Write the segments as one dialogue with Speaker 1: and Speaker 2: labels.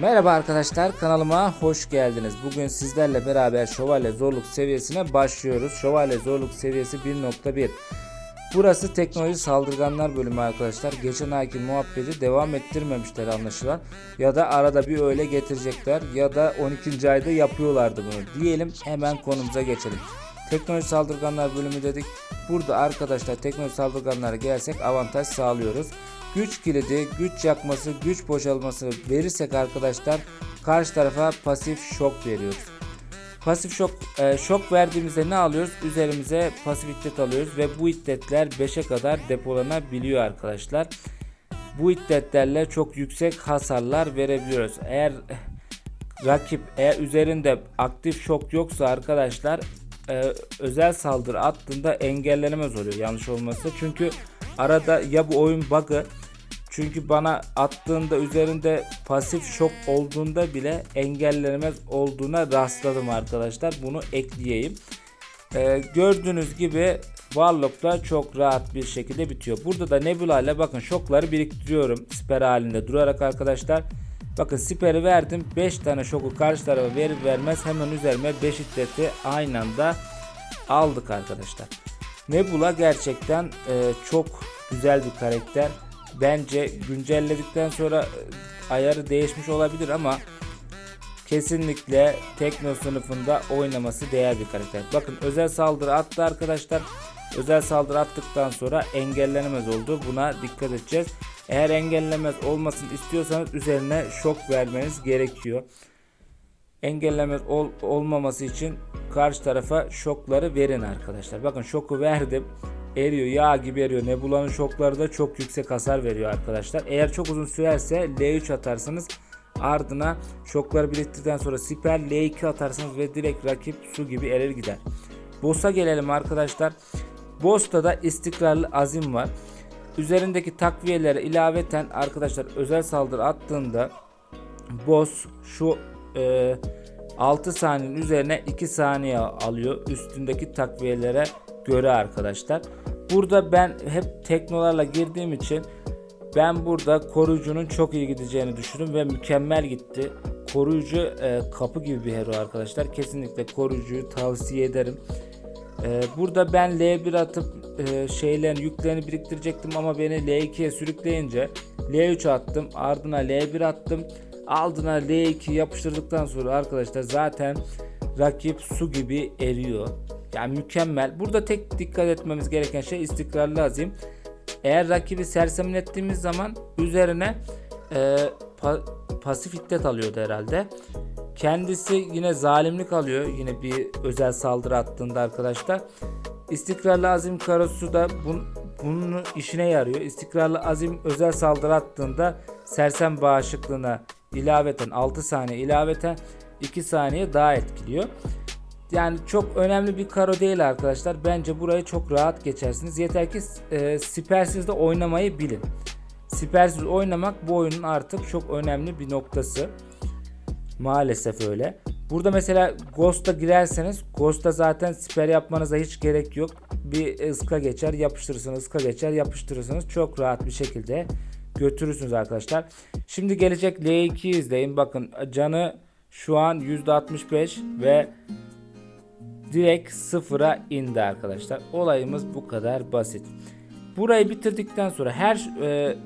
Speaker 1: Merhaba arkadaşlar kanalıma hoş geldiniz. Bugün sizlerle beraber şövalye zorluk seviyesine başlıyoruz. Şövalye zorluk seviyesi 1.1. Burası teknoloji saldırganlar bölümü arkadaşlar. Geçen ayki muhabbeti devam ettirmemişler anlaşılan. Ya da arada bir öyle getirecekler ya da 12. ayda yapıyorlardı bunu. Diyelim hemen konumuza geçelim. Teknoloji saldırganlar bölümü dedik. Burada arkadaşlar teknoloji saldırganlara gelsek avantaj sağlıyoruz. Güç kilidi, güç yakması, güç boşalması verirsek arkadaşlar karşı tarafa pasif şok veriyoruz. Pasif şok e, şok verdiğimizde ne alıyoruz? Üzerimize pasif iddet alıyoruz ve bu iddetler 5'e kadar depolanabiliyor arkadaşlar. Bu iddetlerle çok yüksek hasarlar verebiliyoruz. Eğer rakip eğer üzerinde aktif şok yoksa arkadaşlar e, özel saldırı attığında engellenemez oluyor yanlış olması. Çünkü arada ya bu oyun bug'ı çünkü bana attığında üzerinde pasif şok olduğunda bile engellenemez olduğuna rastladım arkadaşlar. Bunu ekleyeyim. Ee, gördüğünüz gibi Warlock'ta çok rahat bir şekilde bitiyor. Burada da Nebula ile bakın şokları biriktiriyorum siper halinde durarak arkadaşlar. Bakın siperi verdim. 5 tane şoku karşı tarafa verir vermez hemen üzerime 5 iddeti aynı anda aldık arkadaşlar. Nebula gerçekten e, çok güzel bir karakter. Bence güncelledikten sonra e, ayarı değişmiş olabilir ama kesinlikle tekno sınıfında oynaması değer bir karakter. Bakın özel saldırı attı arkadaşlar. Özel saldırı attıktan sonra engellenemez oldu. Buna dikkat edeceğiz. Eğer engellemez olmasını istiyorsanız üzerine şok vermeniz gerekiyor. Engellemez ol, olmaması için karşı tarafa şokları verin arkadaşlar. Bakın şoku verdim. Eriyor yağ gibi eriyor. Nebula'nın şokları da çok yüksek hasar veriyor arkadaşlar. Eğer çok uzun sürerse L3 atarsınız. Ardına şokları biriktirdikten sonra siper L2 atarsınız ve direkt rakip su gibi erir gider. Boss'a gelelim arkadaşlar. Boss'ta da istikrarlı azim var. Üzerindeki takviyelere ilaveten arkadaşlar özel saldırı attığında boss şu e, 6 saniyenin üzerine 2 saniye alıyor üstündeki takviyelere göre arkadaşlar. Burada ben hep teknolarla girdiğim için ben burada koruyucunun çok iyi gideceğini düşündüm ve mükemmel gitti. Koruyucu e, kapı gibi bir hero arkadaşlar. Kesinlikle koruyucuyu tavsiye ederim. E, burada ben L1 atıp e, şeylerin yüklerini biriktirecektim ama beni L2'ye sürükleyince L3 attım. Ardına L1 attım. Aldına L2 yapıştırdıktan sonra arkadaşlar zaten rakip su gibi eriyor. Yani mükemmel. Burada tek dikkat etmemiz gereken şey istikrarlı azim. Eğer rakibi sersemlettiğimiz zaman üzerine e, pa, pasif iddet alıyordu herhalde. Kendisi yine zalimlik alıyor. Yine bir özel saldırı attığında arkadaşlar. İstikrarlı azim karosu da bun, bunun işine yarıyor. İstikrarlı azim özel saldırı attığında sersem bağışıklığına ilaveten 6 saniye ilaveten 2 saniye daha etkiliyor. Yani çok önemli bir karo değil arkadaşlar. Bence burayı çok rahat geçersiniz. Yeter ki e, sipersiz de oynamayı bilin. Sipersiz oynamak bu oyunun artık çok önemli bir noktası. Maalesef öyle. Burada mesela Ghost'a girerseniz Ghost'a zaten siper yapmanıza hiç gerek yok. Bir ıska geçer yapıştırırsınız ıska geçer yapıştırırsınız. Çok rahat bir şekilde götürürsünüz arkadaşlar. Şimdi gelecek L2'yi izleyin. Bakın canı şu an %65 ve direkt sıfıra indi arkadaşlar. Olayımız bu kadar basit. Burayı bitirdikten sonra her e,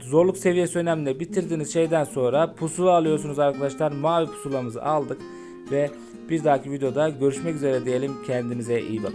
Speaker 1: zorluk seviyesi önemli. Bitirdiğiniz şeyden sonra pusula alıyorsunuz arkadaşlar. Mavi pusulamızı aldık ve bir dahaki videoda görüşmek üzere diyelim. Kendinize iyi bakın.